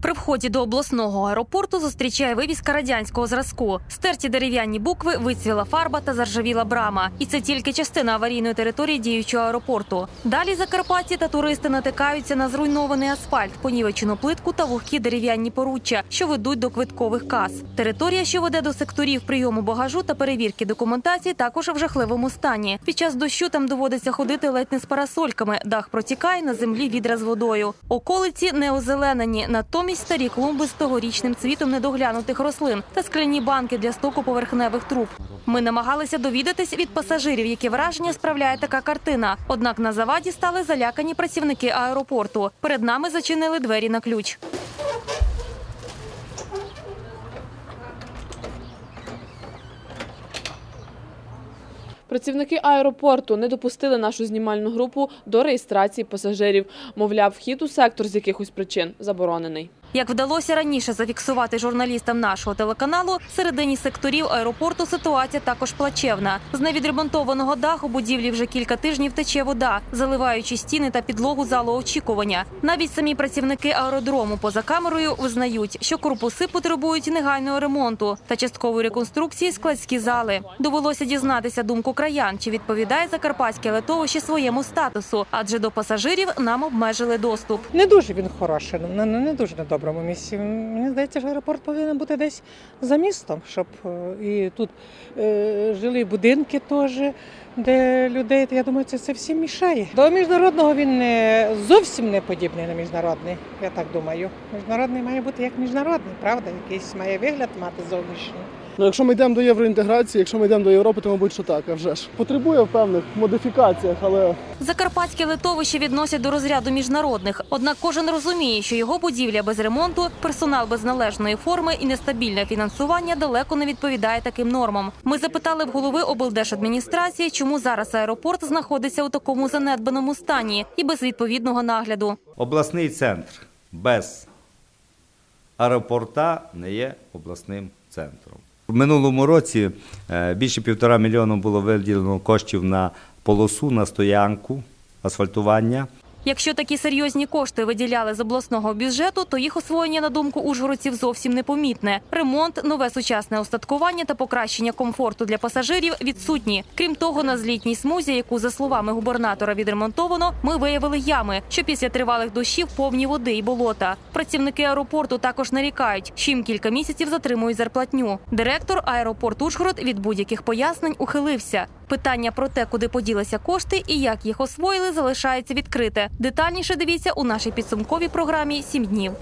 При вході до обласного аеропорту зустрічає вивіска радянського зразку. Стерті дерев'яні букви, вицвіла фарба та заржавіла брама. І це тільки частина аварійної території діючого аеропорту. Далі закарпатці та туристи натикаються на зруйнований асфальт, понівечену плитку та вогкі дерев'яні поруччя, що ведуть до квиткових кас. Територія, що веде до секторів прийому багажу та перевірки документації, також в жахливому стані. Під час дощу там доводиться ходити ледь не з парасольками. Дах протікає на землі відра з водою. Околиці не озеленені, натомість старі клумби з тогорічним цвітом недоглянутих рослин та скляні банки для стоку поверхневих труб. Ми намагалися довідатись від пасажирів, які враження справляє така картина. Однак на заваді стали залякані працівники аеропорту. Перед нами зачинили двері на ключ. Працівники аеропорту не допустили нашу знімальну групу до реєстрації пасажирів. Мовляв, вхід у сектор з якихось причин заборонений. Як вдалося раніше зафіксувати журналістам нашого телеканалу, всередині секторів аеропорту ситуація також плачевна. З невідремонтованого даху будівлі вже кілька тижнів тече вода, заливаючи стіни та підлогу залу очікування. Навіть самі працівники аеродрому поза камерою визнають, що корпуси потребують негайного ремонту та часткової реконструкції складські зали. Довелося дізнатися думку краян, чи відповідає закарпатське литовище своєму статусу, адже до пасажирів нам обмежили доступ. Не дуже він хороший, ну, не, не дуже на доброму місці. Мені здається, що аеропорт повинен бути десь за містом, щоб е, і тут е, жили будинки теж, де людей, я думаю, це, це всім мішає. До міжнародного він не зовсім не подібний на міжнародний, я так думаю. Міжнародний має бути як міжнародний, правда? Якийсь має вигляд мати зовнішній. Ну, якщо ми йдемо до євроінтеграції, якщо ми йдемо до Європи, то мабуть, що так, а вже ж потребує в певних модифікаціях, але Закарпатське литовище відносять до розряду міжнародних. Однак кожен розуміє, що його будівля без ремонту, персонал без належної форми і нестабільне фінансування далеко не відповідає таким нормам. Ми запитали в голови облдержадміністрації, чому зараз аеропорт знаходиться у такому занедбаному стані і без відповідного нагляду. Обласний центр без аеропорта не є обласним центром. В минулому році е, більше півтора мільйона було виділено коштів на полосу, на стоянку, асфальтування. Якщо такі серйозні кошти виділяли з обласного бюджету, то їх освоєння на думку ужгородців зовсім непомітне. Ремонт, нове сучасне устаткування та покращення комфорту для пасажирів відсутні. Крім того, на злітній смузі, яку за словами губернатора відремонтовано, ми виявили ями, що після тривалих дощів повні води і болота. Працівники аеропорту також нарікають, що їм кілька місяців затримують зарплатню. Директор аеропорт Ужгород від будь-яких пояснень ухилився. Питання про те, куди поділися кошти і як їх освоїли, залишається відкрите. Детальніше дивіться у нашій підсумковій програмі сім днів.